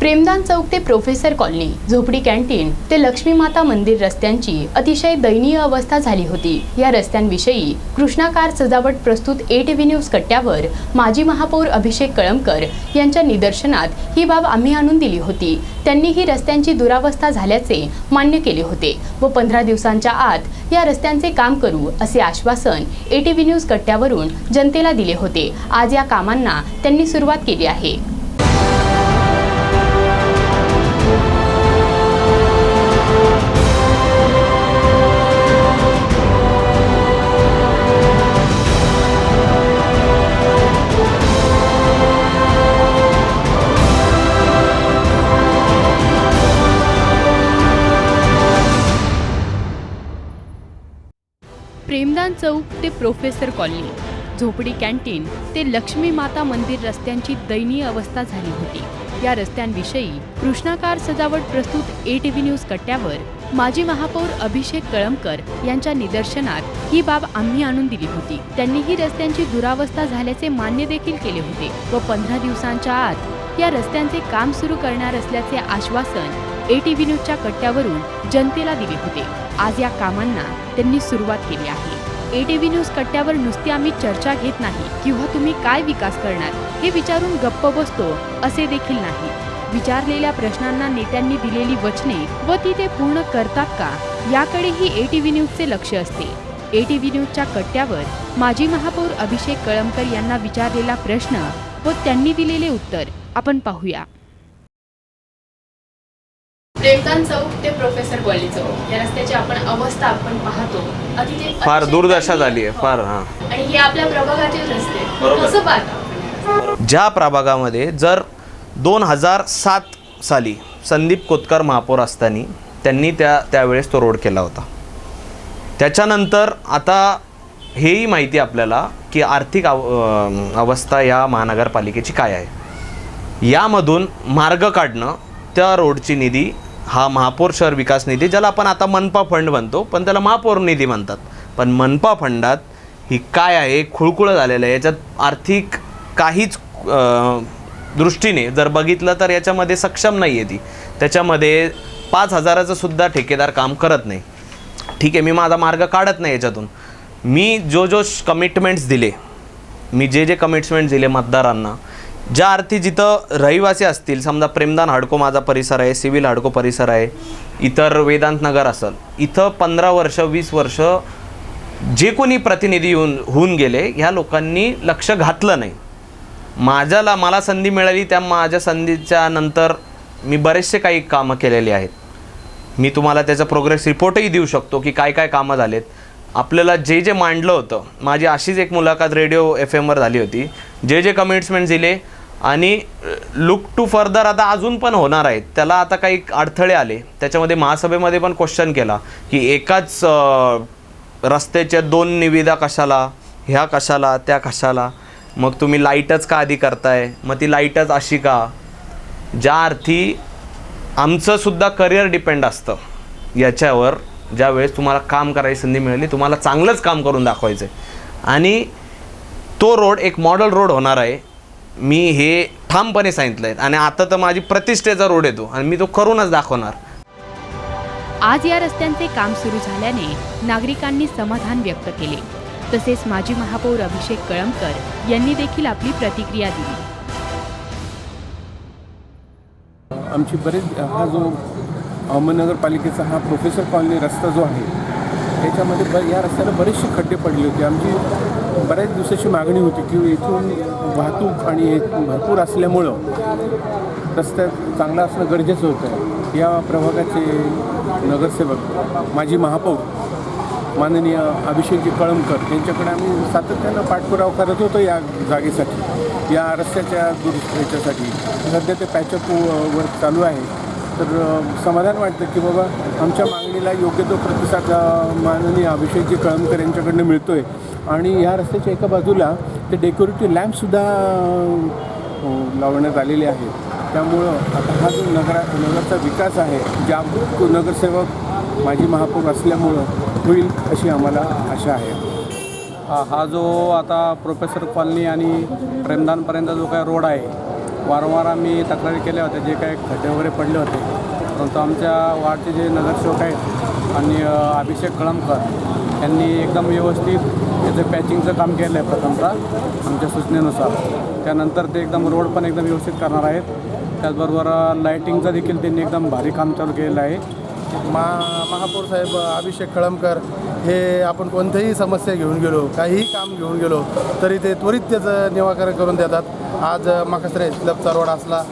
प्रेमदान चौक ते professor colony झोपडी canteen ते लक्ष्मी माता मंदिर रस्त्यांची अतिशय दयनीय अवस्था झाली होती. या रस्त्यांविषयी कृष्णाकार सजावट प्रस्तुत ए टी न्यूज कट्ट्यावर माजी महापौर अभिषेक कळमकर यांच्या निदर्शनात ही बाब आम्ही आणून दिली होती. त्यांनी ही रस्त्यांची दुरावस्था झाल्याचे मान्य केले होते व पंधरा दिवसांच्या आत या रस्त्यांचे काम करू असे आश्वासन ए टी न्यूज कट्ट्यावरून जनतेला दिले होते. आज या कामांना त्यांनी सुरुवात केली आहे. चौक ते प्रोफेसर कॉलनी झोपडी कॅन्टीन ते लक्ष्मी माता मंदिर रस्त्यांची दयनीय अवस्था झाली होती. या रस्त्यांविषयी कृष्णाकार सजावट प्रस्तुत ए टी व्ही न्यूज कट्ट्यावर माजी महापौर अभिषेक कळमकर यांच्या निदर्शनात ही बाब आम्ही आणून दिली होती. त्यांनी ही रस्त्यांची दुरावस्था झाल्याचे मान्य देखील केले होते व पंधरा दिवसांच्या आत या रस्त्यांचे काम सुरू करणार असल्याचे आश्वासन ए टी व्ही न्यूजच्या कट्ट्यावरून जनतेला दिले होते. आज या कामांना त्यांनी सुरुवात केली आहे. ए टी व्ही न्यूज कट्ट्यावर नुसती आम्ही चर्चा घेत नाही किंवा तुम्ही काय विकास करणार हे विचारून गप्प बसतो असे देखील नाही. विचारलेल्या प्रश्नांना नेत्यांनी दिलेली वचने व ती ते पूर्ण करतात का याकडेही ए टी व्ही न्यूजचे लक्ष असते. ए टी व्ही न्यूजच्या कट्ट्यावर माजी महापौर अभिषेक कळमकर यांना विचारलेला प्रश्न व त्यांनी दिलेले उत्तर आपण पाहूया. चौक ते प्रोफेसर कॉलेज चौक. या रस्त्याची आपण अवस्था आपण पाहतो. अतिशय फार दुर्दशा झाली आहे फार हां. आणि हे आपल्या प्रभागातील रस्ते बरोबर. कसं पाहता? ज्या प्रभागामध्ये जर दोन हजार सात साली संदीप कोतकर महापौर असताना त्यांनी त्या त्यावेळेस तो रोड केला होता. त्याच्यानंतर आता हेही माहिती आपल्याला की आर्थिक अव अं, अवस्था या महानगरपालिकेची काय आहे? यामधून मार्ग काढणं त्या रोडची निधी हा महापौर शहर विकास निधी ज्याला आपण आता मनपा फंड म्हणतो पण त्याला महापौर निधी म्हणतात. पण मनपा फंडात ही काय आहे? खुळखुळं झालेलं आहे. याच्यात आर्थिक काहीच दृष्टीने जर बघितलं तर याच्यामध्ये सक्षम नाही आहे ती. त्याच्यामध्ये पाच हजाराचंसुद्धा ठेकेदार काम करत नाही. ठीक आहे मी माझा मार्ग काढत नाही याच्यातून. मी जो जो कमिटमेंट्स दिले मी जे जे कमिटमेंट्स दिले मतदारांना ज्या अर्थी जिथं रहिवासी असतील समजा प्रेमदान हाडको माझा परिसर आहे सिव्हिल हडको परिसर आहे इतर वेदांत नगर असेल इथं पंधरा वर्ष वीस वर्ष जे कोणी प्रतिनिधी येऊन होऊन गेले ह्या लोकांनी लक्ष घातलं नाही. माझ्याला मला संधी मिळाली त्या माझ्या संधीच्या नंतर मी बरेचसे काही कामं केलेली आहेत. मी तुम्हाला त्याचा प्रोग्रेस रिपोर्टही देऊ शकतो की काय काय कामं झालेत. आपल्याला जे जे मांडलं होतं माझी अशीच एक मुलाखत रेडिओ एफ एमवर झाली होती. जे जे कमिट्समेंट दिले आणि लुक टू फर्दर आता अजून पण होणार आहेत. त्याला आता काही अडथळे आले. त्याच्यामध्ये महासभेमध्ये पण क्वेश्चन केला की एकाच रस्त्याच्या दोन निविदा कशाला ह्या कशाला त्या कशाला? मग तुम्ही लाईटच का आधी करताय? मग ती लाईटच अशी का? ज्या अर्थी आमचंसुद्धा करिअर डिपेंड असतं. याच्यावर ज्या वेळेस तुम्हाला काम करायची संधी मिळाली तुम्हाला चांगलंच काम करून दाखवायचं आहे आणि तो रोड एक मॉडेल रोड होणार आहे. मी हे ठामपणे सांगितलं आहे आणि आता तर माझी प्रतिष्ठेचा रोड येतो आणि मी तो करूनच दाखवणार. आज या रस्त्यांचे काम सुरू झाल्याने नागरिकांनी समाधान व्यक्त केले. तसेच माजी महापौर अभिषेक कळमकर यांनी देखील आपली प्रतिक्रिया दिली. आमची बरेच हा जो अहमदनगरपालिकेचा हा प्रोफेसर कॉलनी रस्ता जो आहे त्याच्यामध्ये ब या रस्त्याला बरेचसे खड्डे पडले होते. आमची बऱ्याच दिवसाची मागणी होती की इथून वाहतूक आणि हे भरपूर असल्यामुळं रस्त्यात चांगला असणं गरजेचं होतं. या प्रभागाचे नगरसेवक माजी महापौर माननीय अभिषेकजी कळमकर यांच्याकडे आम्ही सातत्यानं पाठपुरावा करत होतो या जागेसाठी. या रस्त्याच्या दुरुस्तीसाठी सध्या ते पॅचअप वर्क चालू आहे. तर समाधान वाटतं की बाबा आमच्या मागणीला योग्य तो प्रतिसाद माननीय अभिषेकजी कळमकर यांच्याकडनं मिळतो आहे आणि या रस्त्याच्या एका बाजूला ते डेकोरेटिव्ह लॅम्पसुद्धा लावण्यात आलेले आहेत. त्यामुळं आता हा जो नगरा नगरचा विकास आहे जागरूक नगरसेवक माजी महापौर असल्यामुळं होईल अशी आम्हाला आशा आहे. हा हा जो आता प्रोफेसर कॉलनी आणि प्रेमदानपर्यंत जो काय रोड आहे वारंवार आम्ही तक्रारी केल्या होत्या जे काही खड्डे वगैरे पडले होते. परंतु आमच्या वार्डचे जे नगरसेवक आहेत आणि अभिषेक कळमकर यांनी एकदम व्यवस्थित त्याचं पॅचिंगचं काम केलं आहे प्रथमतः आमच्या सूचनेनुसार. त्यानंतर ते एकदम रोड पण एकदम व्यवस्थित करणार आहेत. त्याचबरोबर लाईटिंगचं देखील त्यांनी एकदम भारी काम चालू केलेलं आहे. मा महापौर साहेब अभिषेक कळमकर हे आपण कोणत्याही समस्या घेऊन गेलो काहीही काम घेऊन गेलो तरी ते त्वरित त्याचं निवाकरण करून देतात. आज माकासरे क्लबचा रोड असला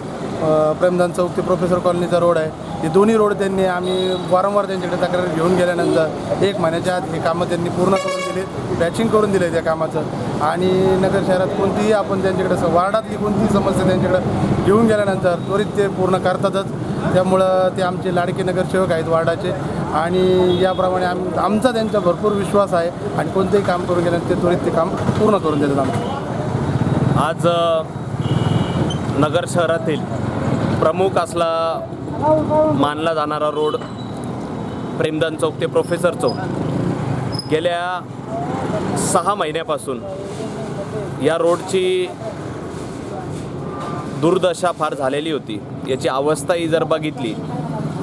प्रेमदान चौक ते प्रोफेसर कॉलनीचा रोड आहे हे दोन्ही रोड त्यांनी आम्ही वारंवार त्यांच्याकडे तक्रार घेऊन गेल्यानंतर एक महिन्याच्या आत हे कामं त्यांनी पूर्ण करून दिले पॅचिंग करून दिले त्या कामाचं. आणि नगर शहरात कोणतीही आपण त्यांच्याकडे वार्डातली कोणतीही समस्या त्यांच्याकडे घेऊन गेल्यानंतर त्वरित ते पूर्ण करतातच. त्यामुळं ते आमचे लाडके नगरसेवक आहेत वार्डाचे. आणि याप्रमाणे आम आमचा त्यांचा भरपूर विश्वास आहे. आणि कोणतेही काम करून गेल्यानंतर ते त्वरित ते काम पूर्ण करून देतात आमचं आज नगर शहरातील प्रमुख असला मानला जाणारा रोड प्रेमदान चौक ते प्रोफेसर चौक गेल्या सहा महिन्यापासून या रोडची दुर्दशा फार झालेली होती. याची अवस्थाही जर बघितली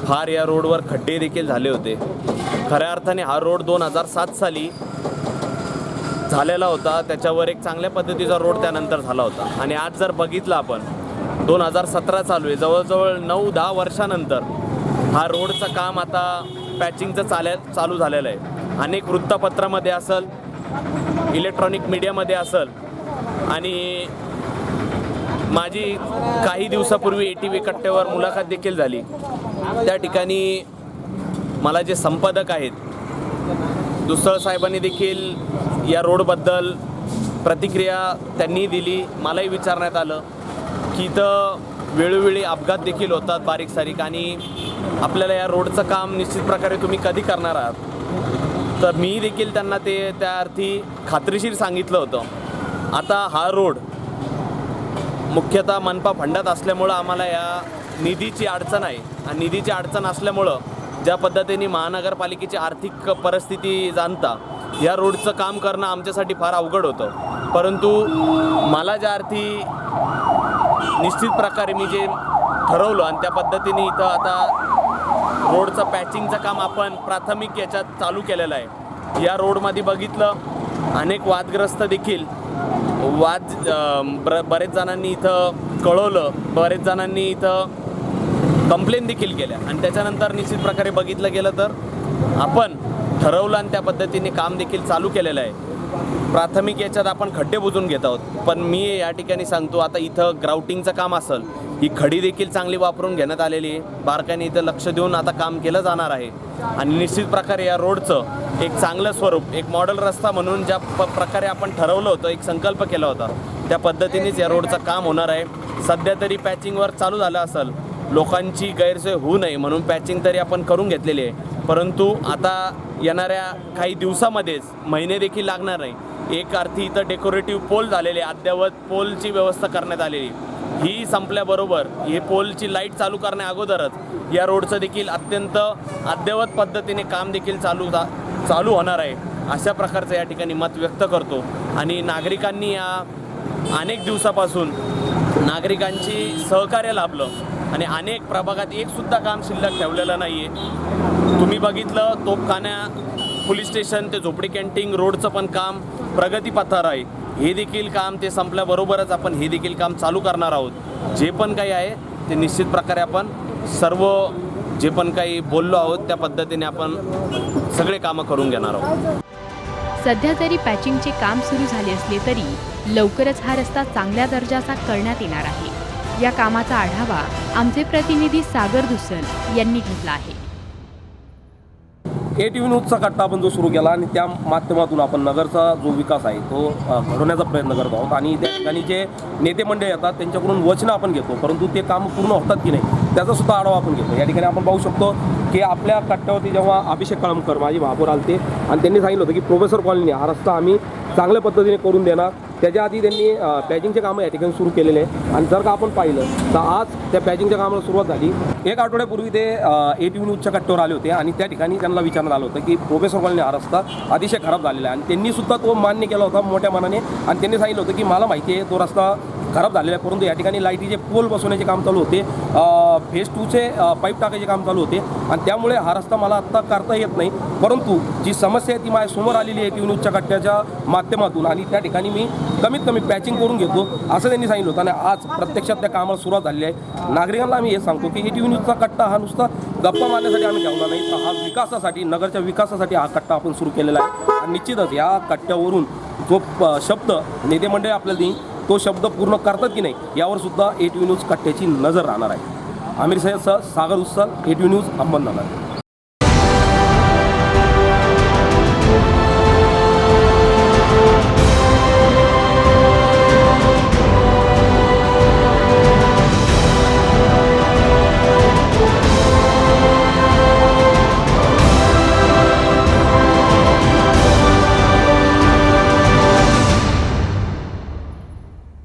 फार या रोडवर खड्डे देखील झाले होते. खऱ्या अर्थाने हा रोड दोन हजार सात साली झालेला होता. त्याच्यावर एक चांगल्या पद्धतीचा रोड त्यानंतर झाला होता. आणि आज जर बघितलं आपण दोन हजार सतरा चालू आहे. जवळजवळ नऊ दहा वर्षानंतर हा रोडचं काम आता पॅचिंगचं चाल्या चालू झालेलं आहे. अनेक वृत्तपत्रामध्ये असल इलेक्ट्रॉनिक मीडियामध्ये असल आणि माझी काही दिवसापूर्वी ए टी व्ही कट्ट्यावर मुलाखत देखील झाली. त्या ठिकाणी मला जे संपादक आहेत दुसळ साहेबांनी देखील या रोडबद्दल प्रतिक्रिया त्यांनी दिली. मलाही विचारण्यात आलं की इथं वेळोवेळी अपघात देखील होतात बारीक सारीक आणि आपल्याला या रोडचं काम निश्चित प्रकारे तुम्ही कधी करणार आहात? तर मी देखील त्यांना ते त्या अर्थी खात्रीशीर सांगितलं होतं. आता हा रोड मुख्यतः मनपा फंडात असल्यामुळं आम्हाला या निधीची अडचण आहे. आणि निधीची अडचण असल्यामुळं ज्या पद्धतीने महानगरपालिकेची आर्थिक परिस्थिती जाणता या रोडचं काम करणं आमच्यासाठी फार अवघड होतं. परंतु मला ज्या अर्थी निश्चित प्रकारे मी जे ठरवलं आणि त्या पद्धतीने इथं आता रोडचं पॅचिंगचं काम आपण प्राथमिक याच्यात चालू केलेलं आहे. या रोडमध्ये बघितलं अनेक वादग्रस्त देखील वाद बरेच जणांनी इथं कळवलं बरेच जणांनी इथं कंप्लेन देखील केल्या. आणि त्याच्यानंतर निश्चित प्रकारे बघितलं गेलं तर आपण ठरवलं आणि त्या पद्धतीने काम देखील चालू केलेलं आहे. प्राथमिक याच्यात आपण खड्डे बुजून घेत आहोत. पण मी या ठिकाणी सांगतो आता इथं ग्राउटिंगचं काम असेल ही खडी देखील चांगली वापरून घेण्यात आलेली आहे. बारकाईने इथं लक्ष देऊन आता काम केलं जाणार आहे. आणि निश्चित प्रकारे या रोडचं एक चांगलं स्वरूप एक मॉडेल रस्ता म्हणून ज्या प प्रकारे आपण ठरवलं होतं एक संकल्प केला होता त्या पद्धतीनेच या रोडचं काम होणार आहे. सध्या तरी पॅचिंगवर चालू झालं असेल. लोकांची गैरसोय होऊ नये म्हणून पॅचिंग तरी आपण करून घेतलेली आहे. परंतु आता येणाऱ्या काही दिवसामध्येच महिने देखील लागणार नाही. एक अर्थी इथं डेकोरेटिव्ह पोल झालेले अद्ययावत पोलची व्यवस्था करण्यात आलेली. ही संपल्याबरोबर हे पोलची लाइट चालू करण्या अगोदरच या रोडचं देखील अत्यंत अद्ययावत पद्धतीने काम देखील चालू जा चालू होणार आहे. अशा प्रकारचं या ठिकाणी मत व्यक्त करतो. आणि नागरिकांनी या अनेक दिवसापासून नागरिकांची सहकार्य लाभलं. आणि अनेक प्रभागात एकसुद्धा काम शिल्लक ठेवलेलं नाही आहे तुम्ही बघितलं तोपखान्या पोलीस स्टेशन ते झोपडी कॅन्टीन रोडचं पण काम प्रगतीपथावर आहे. हे देखील काम ते संपल्याबरोबरच आपण हे देखील काम चालू करणार आहोत. जे पण काही आहे ते निश्चित प्रकारे आपण सर्व जे पण काही बोललो आहोत त्या पद्धतीने आपण सगळे कामं करून घेणार आहोत. सध्या जरी पॅचिंगचे काम सुरू झाले असले तरी लवकरच हा रस्ता चांगल्या दर्जाचा करण्यात येणार आहे. या कामाचा आढावा आमचे प्रतिनिधी सागर दुसल यांनी घेतला आहे. ए टी व्ही न्यूजचा कट्टा आपण जो सुरू केला आणि त्या माध्यमातून आपण नगरचा जो विकास आहे तो घडवण्याचा प्रयत्न करत आहोत. आणि त्या ठिकाणी जे नेते मंडळ येतात त्यांच्याकडून वचनं आपण घेतो परंतु ते काम पूर्ण होतात की नाही त्याचा सुद्धा आढावा आपण घेतो. या ठिकाणी आपण पाहू शकतो की आपल्या कट्ट्यावरती जेव्हा अभिषेक कळमकर माझी महापौर आलते आणि त्यांनी सांगितलं होतं की प्रोफेसर कॉलनी हा रस्ता आम्ही चांगल्या पद्धतीने करून देणार त्याच्या आधी त्यांनी पॅजिंगचे कामं या ठिकाणी सुरू केलेले आहे आणि जर का आपण पाहिलं तर आज त्या पॅजिंगच्या कामाला सुरुवात झाली. एक आठवड्यापूर्वी ते ए टी व्ही न्यूजच्या कट्ट्यावर आले होते आणि त्या ठिकाणी त्यांना विचारण्यात आलं होतं की प्रोफेसर कॉलनी हा रस्ता अतिशय खराब झालेला आहे. आणि त्यांनी सुद्धा तो मान्य केला होता मोठ्या मनाने. आणि त्यांनी सांगितलं होतं की मला माहिती आहे तो रस्ता खराब झालेला आहे परंतु या ठिकाणी लाईटीचे पोल बसवण्याचे काम चालू होते. फेज टूचे पाईप टाकायचे काम चालू होते. आणि त्यामुळे हा रस्ता मला आत्ता करता येत नाही. परंतु जी समस्या आहे ती माझ्यासमोर आलेली आहे टी न्यूजच्या कट्ट्याच्या माध्यमातून. आणि त्या ठिकाणी मी कमीत कमी पॅचिंग करून घेतो असं त्यांनी सांगितलं होतं. आणि आज प्रत्यक्षात त्या कामाला सुरुवात झाली आहे. नागरिकांना आम्ही हे सांगतो की ए टी व्ही न्यूजचा कट्टा हा नुसता गप्पा मारण्यासाठी आम्ही ठेवला नाही. तर हा विकासासाठी नगरच्या विकासासाठी हा कट्टा आपण सुरू केलेला आहे. आणि निश्चितच या कट्ट्यावरून जो शब्द नेते मंडळी आपल्याला देईन तो शब्द पूर्ण करतात की नाही यावर सुद्धा ए टी न्यूज कट्ट्याची नजर राहणार आहे. आमिर सय्यद सह Sagar Utsal A T news Ahmednagar